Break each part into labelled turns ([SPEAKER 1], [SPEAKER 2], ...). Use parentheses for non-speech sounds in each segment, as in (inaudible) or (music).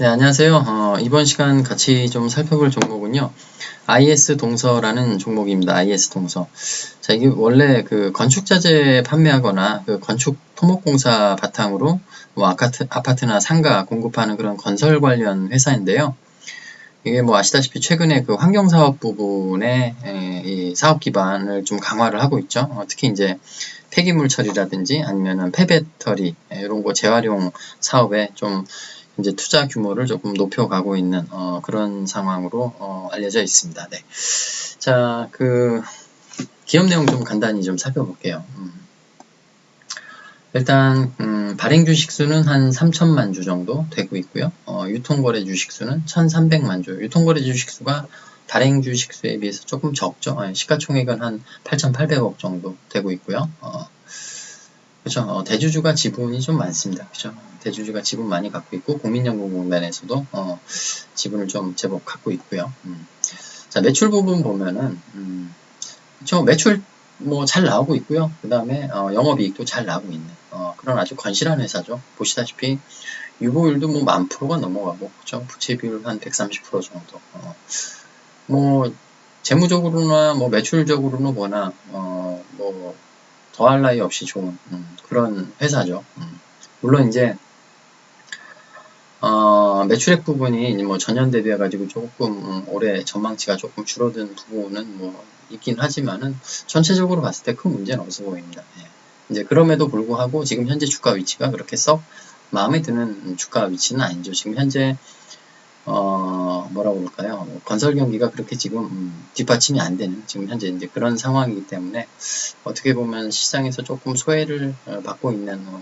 [SPEAKER 1] 네, 안녕하세요. 어, 이번 시간 같이 좀 살펴볼 종목은요. IS 동서라는 종목입니다. IS 동서. 자, 이게 원래 그 건축 자재 판매하거나 그 건축 토목공사 바탕으로 뭐 아파트, 아파트나 상가 공급하는 그런 건설 관련 회사인데요. 이게 뭐 아시다시피 최근에 그 환경 사업 부분에 에, 이 사업 기반을 좀 강화를 하고 있죠. 어, 특히 이제 폐기물 처리라든지 아니면은 폐배터리 이런 거 재활용 사업에 좀 이제 투자 규모를 조금 높여가고 있는 어, 그런 상황으로 어, 알려져 있습니다. 네. 자, 그 기업 내용 좀 간단히 좀 살펴볼게요. 음. 일단 음, 발행 주식 수는 한 3천만 주 정도 되고 있고요. 어, 유통거래 주식 수는 1,300만 주. 유통거래 주식 수가 발행 주식 수에 비해서 조금 적죠. 어, 시가총액은 한 8,800억 정도 되고 있고요. 어, 그렇죠. 어, 대주주가 지분이 좀 많습니다. 그렇죠. 대주주가 지분 많이 갖고 있고 국민연금공단에서도 어, 지분을 좀 제법 갖고 있고요. 음. 자 매출 부분 보면은 음, 그렇죠. 매출 뭐 잘 나오고 있고요. 그 다음에 어, 영업이익도 잘 나오고 있는 어, 그런 아주 건실한 회사죠. 보시다시피 유보율도 뭐 만 프로가 넘어가고 그렇죠. 부채 비율 한 130% 정도. 어, 뭐 재무적으로나 뭐 매출적으로는 뭐나 어, 뭐 더할 나위 없이 좋은 음, 그런 회사죠. 음. 물론 이제 어, 매출액 부분이 뭐 전년 대비해 가지고 조금 음, 올해 전망치가 조금 줄어든 부분은 뭐 있긴 하지만은 전체적으로 봤을 때 큰 문제는 없어 보입니다. 예. 이제 그럼에도 불구하고 지금 현재 주가 위치가 그렇게 썩 마음에 드는 주가 위치는 아니죠. 지금 현재 어, 뭐라고 볼까요? 건설 경기가 그렇게 지금 음, 뒷받침이 안 되는 지금 현재 이제 그런 상황이기 때문에 어떻게 보면 시장에서 조금 소외를 어, 받고 있는 어,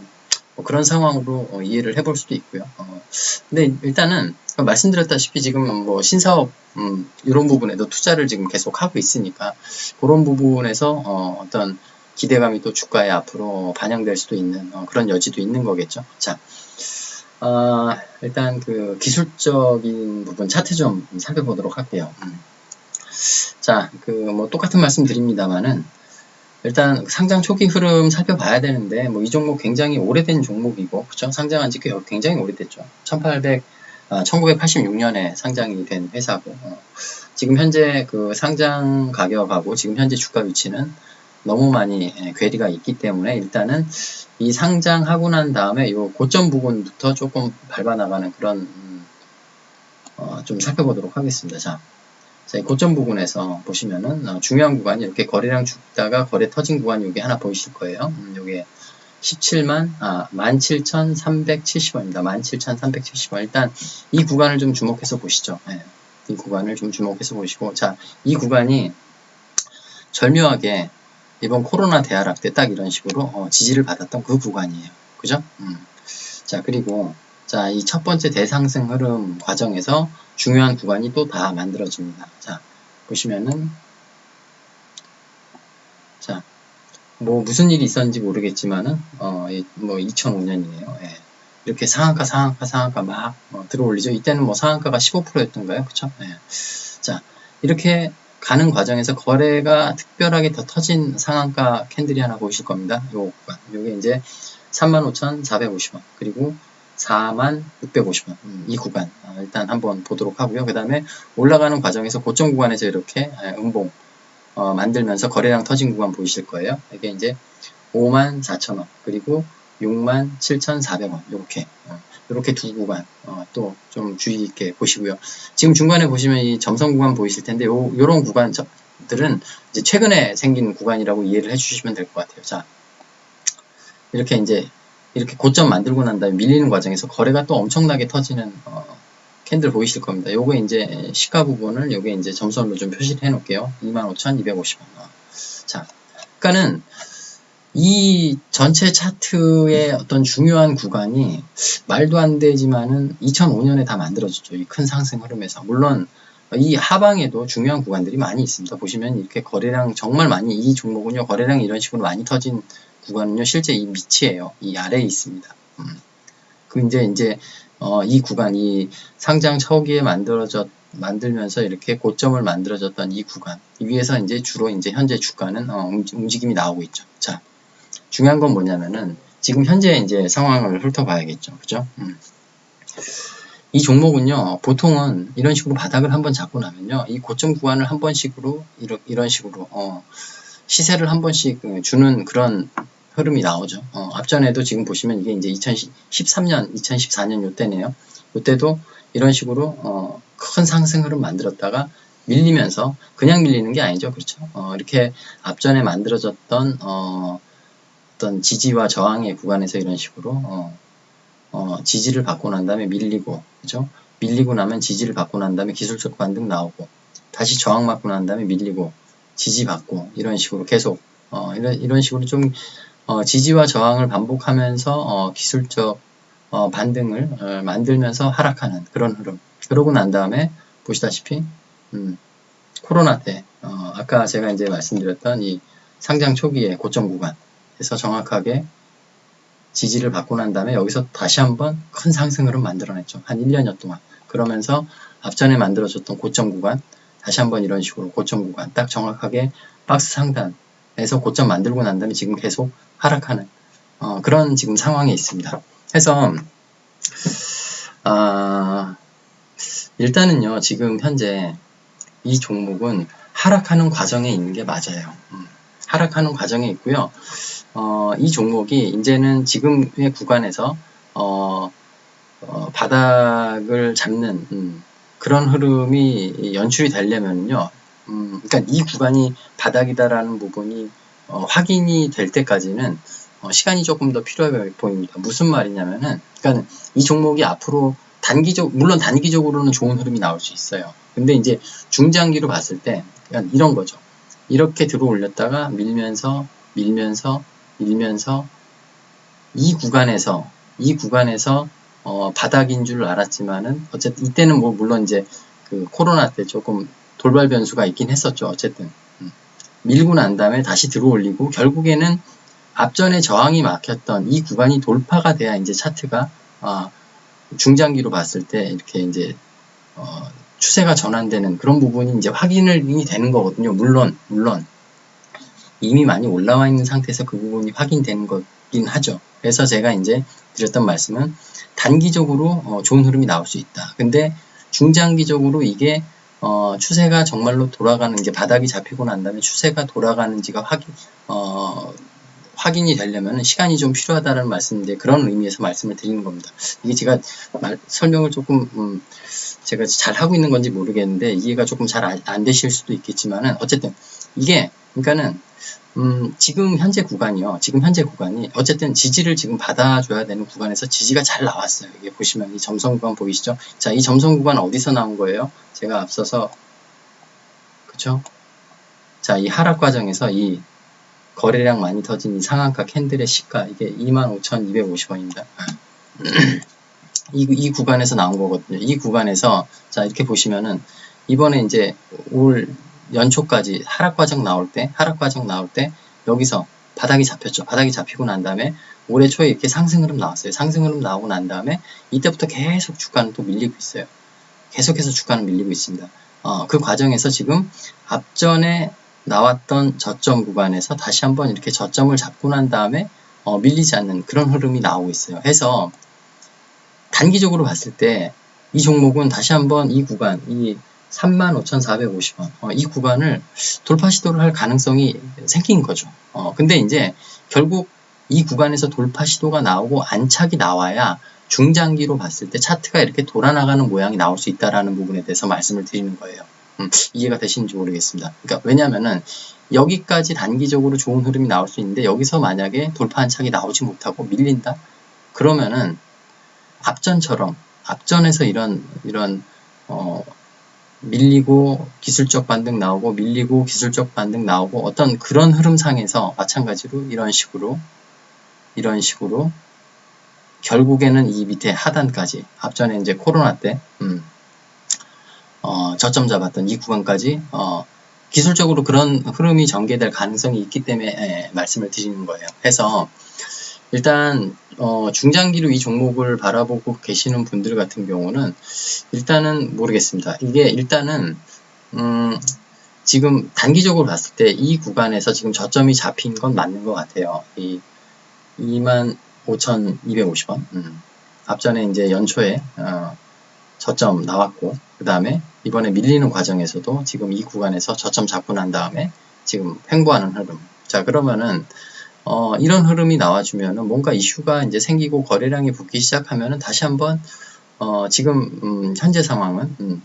[SPEAKER 1] 뭐 그런 상황으로 어, 이해를 해볼 수도 있고요. 어, 근데 일단은 말씀드렸다시피 지금 뭐 신사업 음, 이런 부분에도 투자를 지금 계속 하고 있으니까 그런 부분에서 어, 어떤 기대감이 또 주가에 앞으로 반영될 수도 있는 어, 그런 여지도 있는 거겠죠. 자, 어, 일단 그 기술적인 부분 차트 좀 살펴보도록 할게요. 음. 자, 그 뭐 똑같은 말씀 드립니다만은 일단 상장 초기 흐름 살펴봐야 되는데 뭐 이 종목 굉장히 오래된 종목이고 그죠? 상장한 지 굉장히 오래됐죠. 1800 아, 1986년에 상장이 된 회사고 어, 지금 현재 그 상장 가격하고 지금 현재 주가 위치는 너무 많이 예, 괴리가 있기 때문에 일단은 이 상장하고 난 다음에 이 고점 부분부터 조금 밟아 나가는 그런 음, 어, 좀 살펴보도록 하겠습니다. 자, 자 고점 부분에서 보시면은 어, 중요한 구간이 이렇게 거래량 죽다가 거래 터진 구간 여기 하나 보이실 거예요. 음, 요게 17만 아 17,370원입니다. 17,370원. 일단 이 구간을 좀 주목해서 보시죠. 네, 이 구간을 좀 주목해서 보시고 자, 이 구간이 절묘하게 이번 코로나 대하락 때 딱 이런 식으로 어, 지지를 받았던 그 구간이에요. 그죠? 음. 자, 그리고 자, 이 첫 번째 대상승 흐름 과정에서 중요한 구간이 또 다 만들어집니다. 자, 보시면은 자, 뭐 무슨 일이 있었는지 모르겠지만은 어, 뭐 2005년이네요. 예. 이렇게 상한가, 상한가, 상한가 막 어, 들어올리죠. 이때는 뭐 상한가가 15%였던가요? 그쵸? 예. 자, 이렇게 가는 과정에서 거래가 특별하게 더 터진 상한가 캔들이 하나 보이실 겁니다. 요 구간. 요게 이제 35,450원. 그리고 4만 650원. 음, 이 구간. 어, 일단 한번 보도록 하고요. 그 다음에 올라가는 과정에서 고점 구간에서 이렇게 음봉 어, 만들면서 거래량 터진 구간 보이실 거예요. 이게 이제 5만 4천원. 그리고 6만 7,400원. 이렇게. 어, 이렇게 두 구간 어, 또 좀 주의 있게 보시고요. 지금 중간에 보시면 이 점선 구간 보이실 텐데 요, 요런 구간들은 이제 최근에 생긴 구간이라고 이해를 해주시면 될 것 같아요. 자 이렇게 이제 이렇게 고점 만들고 난 다음에 밀리는 과정에서 거래가 또 엄청나게 터지는 어, 캔들 보이실 겁니다. 요거 이제 시가 부분을 요게 이제 점선으로 좀 표시를 해 놓을게요. 25,250원. 어. 자, 그러니까는 이 전체 차트의 어떤 중요한 구간이 말도 안 되지만은 2005년에 다 만들어졌죠. 이 큰 상승 흐름에서. 물론 이 하방에도 중요한 구간들이 많이 있습니다. 보시면 이렇게 거래량 정말 많이 이 종목은요 거래량이 이런 식으로 많이 터진 구간은요 실제 이 밑이에요. 이 아래에 있습니다. 음. 그 이제 이제 어, 이 구간 이 상장 초기에 만들어졌 만들면서 이렇게 고점을 만들어졌던 이 구간 이 위에서 이제 주로 이제 현재 주가는 어, 움직임이 나오고 있죠. 자. 중요한 건 뭐냐면은 지금 현재 이제 상황을 훑어봐야겠죠. 그죠? 음. 이 종목은요, 보통은 이런 식으로 바닥을 한번 잡고 나면요, 이 고점 구간을 한 번씩으로, 이런, 이런 식으로, 어, 시세를 한 번씩 주는 그런 흐름이 나오죠. 어, 앞전에도 지금 보시면 이게 이제 2013년, 2014년 요때네요. 요때도 이런 식으로, 어, 큰 상승 흐름 만들었다가 밀리면서, 그냥 밀리는 게 아니죠. 그렇죠. 어, 이렇게 앞전에 만들어졌던, 어, 어떤 지지와 저항의 구간에서 이런 식으로, 어, 어, 지지를 받고 난 다음에 밀리고, 그죠? 밀리고 나면 지지를 받고 난 다음에 기술적 반등 나오고, 다시 저항 맞고 난 다음에 밀리고, 지지 받고, 이런 식으로 계속, 어, 이런, 이런 식으로 좀, 어, 지지와 저항을 반복하면서, 어, 기술적, 어, 반등을 어, 만들면서 하락하는 그런 흐름. 그러고 난 다음에, 보시다시피, 음, 코로나 때, 어, 아까 제가 이제 말씀드렸던 이 상장 초기의 고점 구간에서 정확하게 지지를 받고 난 다음에 여기서 다시 한번 큰 상승으로 만들어냈죠. 한 1년여 동안. 그러면서 앞전에 만들어졌던 고점 구간, 다시 한번 이런 식으로 고점 구간, 딱 정확하게 박스 상단에서 고점 만들고 난 다음에 지금 계속 하락하는 어, 그런 지금 상황에 있습니다. 해서 아, 일단은요 지금 현재 이 종목은 하락하는 과정에 있는 게 맞아요. 음, 하락하는 과정에 있고요. 어, 이 종목이 이제는 지금의 구간에서 어, 어, 바닥을 잡는 음, 그런 흐름이 연출이 되려면요. 음, 그러니까 이 구간이 바닥이다라는 부분이 어, 확인이 될 때까지는 어, 시간이 조금 더 필요해 보입니다. 무슨 말이냐면은, 그러니까 이 종목이 앞으로 단기적, 물론 단기적으로는 좋은 흐름이 나올 수 있어요. 근데 이제 중장기로 봤을 때, 그러니까 이런 거죠. 이렇게 들어 올렸다가 밀면서, 밀면서, 밀면서 이 구간에서 이 구간에서 어, 바닥인 줄 알았지만은 어쨌든 이때는 뭐 물론 이제 그 코로나 때 조금 돌발 변수가 있긴 했었죠. 어쨌든 음. 밀고 난 다음에 다시 들어올리고 결국에는 앞전에 저항이 막혔던 이 구간이 돌파가 돼야 이제 차트가 어, 중장기로 봤을 때 이렇게 이제 어, 추세가 전환되는 그런 부분이 이제 확인이 되는 거거든요. 물론 물론 이미 많이 올라와 있는 상태에서 그 부분이 확인되는 거긴 하죠. 그래서 제가 이제 드렸던 말씀은 단기적으로 어, 좋은 흐름이 나올 수 있다. 근데 중장기적으로 이게 어, 추세가 정말로 돌아가는 게 바닥이 잡히고 난 다음에 추세가 돌아가는지가 확인 어, 확인이 되려면 시간이 좀 필요하다는 말씀인데 그런 의미에서 말씀을 드리는 겁니다. 이게 제가 말, 설명을 조금 음, 제가 잘 하고 있는 건지 모르겠는데 이해가 조금 잘 안 되실 수도 있겠지만은 어쨌든 이게 그러니까는 음, 지금 현재 구간이요. 지금 현재 구간이 어쨌든 지지를 지금 받아줘야 되는 구간에서 지지가 잘 나왔어요. 이게 보시면 이 점선 구간 보이시죠? 자, 이 점선 구간 어디서 나온 거예요? 제가 앞서서 그쵸? 자, 이 하락 과정에서 이 거래량 많이 터진 이 상한가 캔들의 시가 이게 25,250원입니다. (clears throat) 이, 이 구간에서 나온 거거든요. 이 구간에서 자 이렇게 보시면은 이번에 이제 올 연초까지 하락 과정 나올 때, 하락 과정 나올 때 여기서 바닥이 잡혔죠. 바닥이 잡히고 난 다음에 올해 초에 이렇게 상승 흐름 나왔어요. 상승 흐름 나오고 난 다음에 이때부터 계속 주가는 또 밀리고 있어요. 계속해서 주가는 밀리고 있습니다. 어, 그 과정에서 지금 앞전에 나왔던 저점 구간에서 다시 한번 이렇게 저점을 잡고 난 다음에 어, 밀리지 않는 그런 흐름이 나오고 있어요. 해서 단기적으로 봤을 때 이 종목은 다시 한번 이 구간, 이 35,450원. 어, 이 구간을 돌파 시도를 할 가능성이 생긴 거죠. 어, 근데 이제 결국 이 구간에서 돌파 시도가 나오고 안착이 나와야 중장기로 봤을 때 차트가 이렇게 돌아나가는 모양이 나올 수 있다라는 부분에 대해서 말씀을 드리는 거예요. 음, 이해가 되시는지 모르겠습니다. 그러니까 왜냐면은 여기까지 단기적으로 좋은 흐름이 나올 수 있는데 여기서 만약에 돌파 안착이 나오지 못하고 밀린다? 그러면은 앞전처럼 앞전에서 이런 이런 어, 밀리고 기술적 반등 나오고 밀리고 기술적 반등 나오고 어떤 그런 흐름상에서 마찬가지로 이런 식으로 이런 식으로 결국에는 이 밑에 하단까지 앞전에 이제 코로나 때 음, 어, 저점 잡았던 이 구간까지 어, 기술적으로 그런 흐름이 전개될 가능성이 있기 때문에 예, 말씀을 드리는 거예요. 해서 일단 어, 중장기로 이 종목을 바라보고 계시는 분들 같은 경우는 일단은 모르겠습니다. 이게 일단은 음, 지금 단기적으로 봤을 때 이 구간에서 지금 저점이 잡힌 건 맞는 것 같아요. 이 25,250원. 음. 앞전에 이제 연초에 어, 저점 나왔고 그 다음에 이번에 밀리는 과정에서도 지금 이 구간에서 저점 잡고 난 다음에 지금 횡보하는 흐름. 자 그러면은 어, 이런 흐름이 나와주면은 뭔가 이슈가 이제 생기고 거래량이 붙기 시작하면은 다시 한번 어, 지금 음, 현재 상황은 음,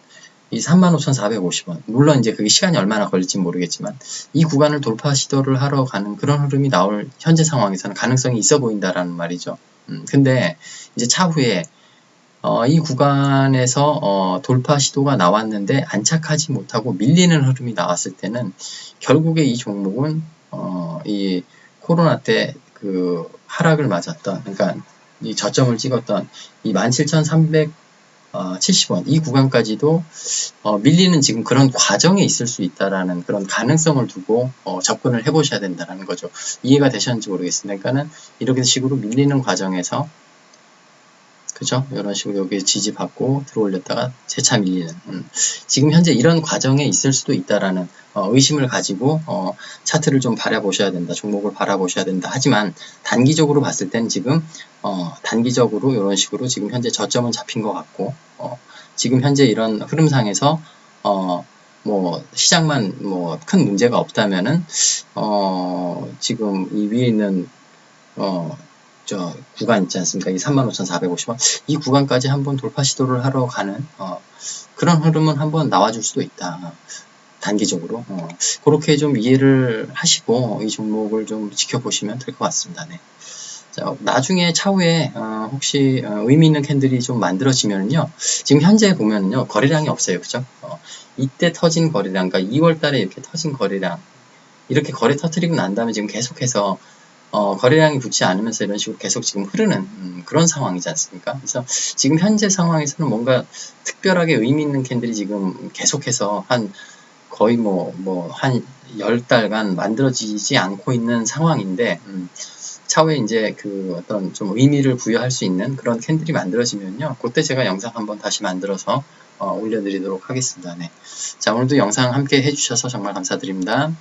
[SPEAKER 1] 이 35,450원 물론 이제 그게 시간이 얼마나 걸릴지 모르겠지만 이 구간을 돌파 시도를 하러 가는 그런 흐름이 나올 현재 상황에서는 가능성이 있어 보인다라는 말이죠. 음, 근데 이제 차후에 어, 이 구간에서 어, 돌파 시도가 나왔는데 안착하지 못하고 밀리는 흐름이 나왔을 때는 결국에 이 종목은 어, 이 코로나 때 그 하락을 맞았던 그러니까 이 저점을 찍었던 이 17,370원 이 구간까지도 어, 밀리는 지금 그런 과정에 있을 수 있다라는 그런 가능성을 두고 어, 접근을 해보셔야 된다라는 거죠. 이해가 되셨는지 모르겠습니다. 그러니까는 이렇게 식으로 밀리는 과정에서 그죠? 이런 식으로 여기 지지 받고 들어올렸다가 재차 밀리는 음. 지금 현재 이런 과정에 있을 수도 있다라는 어, 의심을 가지고 어, 차트를 좀 바라보셔야 된다. 종목을 바라보셔야 된다. 하지만 단기적으로 봤을 때는 지금 어, 단기적으로 이런 식으로 지금 현재 저점은 잡힌 것 같고 어, 지금 현재 이런 흐름상에서 어, 뭐 시장만 뭐 큰 문제가 없다면은 어, 지금 이 위에 있는 어, 저 구간 있지 않습니까? 이 35,450원 이 구간까지 한번 돌파 시도를 하러 가는 어, 그런 흐름은 한번 나와줄 수도 있다. 단기적으로 어, 그렇게 좀 이해를 하시고 이 종목을 좀 지켜보시면 될 것 같습니다. 네. 자, 나중에 차후에 어, 혹시 어, 의미 있는 캔들이 좀 만들어지면요. 지금 현재 보면요 거래량이 없어요, 그죠? 어, 이때 터진 거래량, 그러니까 2월달에 이렇게 터진 거래량 이렇게 거래 터트리고 난 다음에 지금 계속해서 어, 거래량이 붙지 않으면서 이런 식으로 계속 지금 흐르는 음, 그런 상황이지 않습니까? 그래서 지금 현재 상황에서는 뭔가 특별하게 의미 있는 캔들이 지금 계속해서 한 거의 뭐, 뭐, 한 10달간 만들어지지 않고 있는 상황인데, 음, 차후에 이제 그 어떤 좀 의미를 부여할 수 있는 그런 캔들이 만들어지면요. 그때 제가 영상 한번 다시 만들어서 어, 올려드리도록 하겠습니다. 네. 자, 오늘도 영상 함께 해주셔서 정말 감사드립니다.